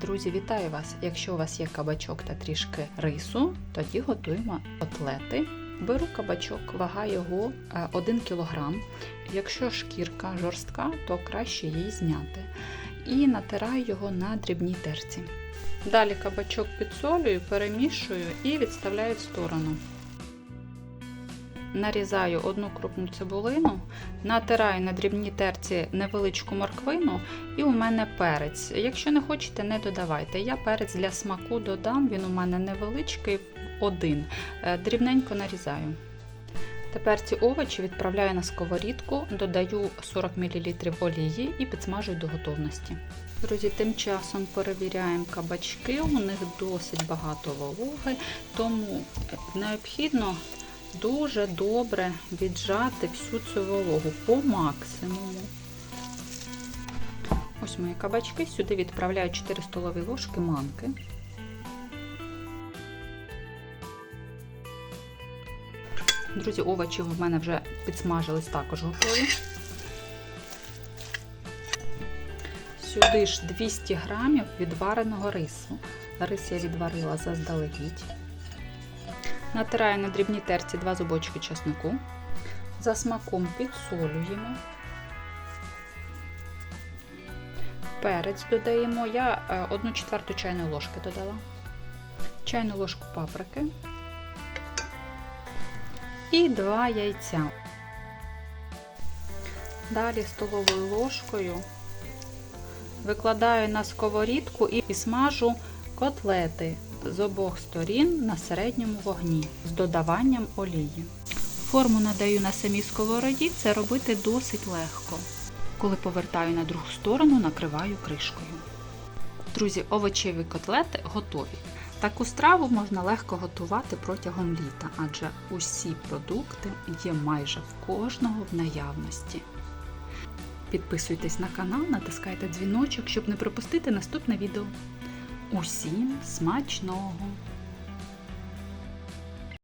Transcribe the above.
Друзі, вітаю вас! Якщо у вас є кабачок та трішки рису, тоді готуємо котлети. Беру кабачок, вага його е, 1 кг. Якщо шкірка жорстка, то краще її зняти. І натираю його на дрібній терці. Далі кабачок підсолюю, перемішую і відставляю в сторону. Нарізаю одну крупну цибулину, натираю на дрібній терці невеличку морквину і у мене перець. Якщо не хочете, не додавайте. Я перець для смаку додам, він у мене невеличкий, один. Е, Дрібненько нарізаю. Тепер ці овочі відправляю на сковорідку, додаю 40 мл олії і підсмажую до готовності. Друзі, тим часом перевіряємо кабачки, у них досить багато вологи, тому необхідно дуже добре віджати всю цю вологу по максимуму. Ось мої кабачки, сюди відправляю 4 столові ложки манки. Друзі, овочі в мене вже підсмажились, також готові. Сюди ж 200 грамів відвареного рису. Рис я відварила заздалегідь. Натираю на дрібній терці 2 зубочки чеснику. За смаком підсолюємо. Перець додаємо. Я 1 четверту чайної ложки додала. Чайну ложку паприки. І 2 яйця. Далі столовою ложкою викладаю на сковорідку і смажу котлети з обох сторін на середньому вогні з додаванням олії. Форму надаю на самій сковороді, це робити досить легко. Коли повертаю на другу сторону, накриваю кришкою. Друзі, овочеві котлети готові. Таку страву можна легко готувати протягом літа, адже усі продукти є майже в кожного в наявності. Підписуйтесь на канал, натискайте дзвіночок, щоб не пропустити наступне відео. Усім смачного!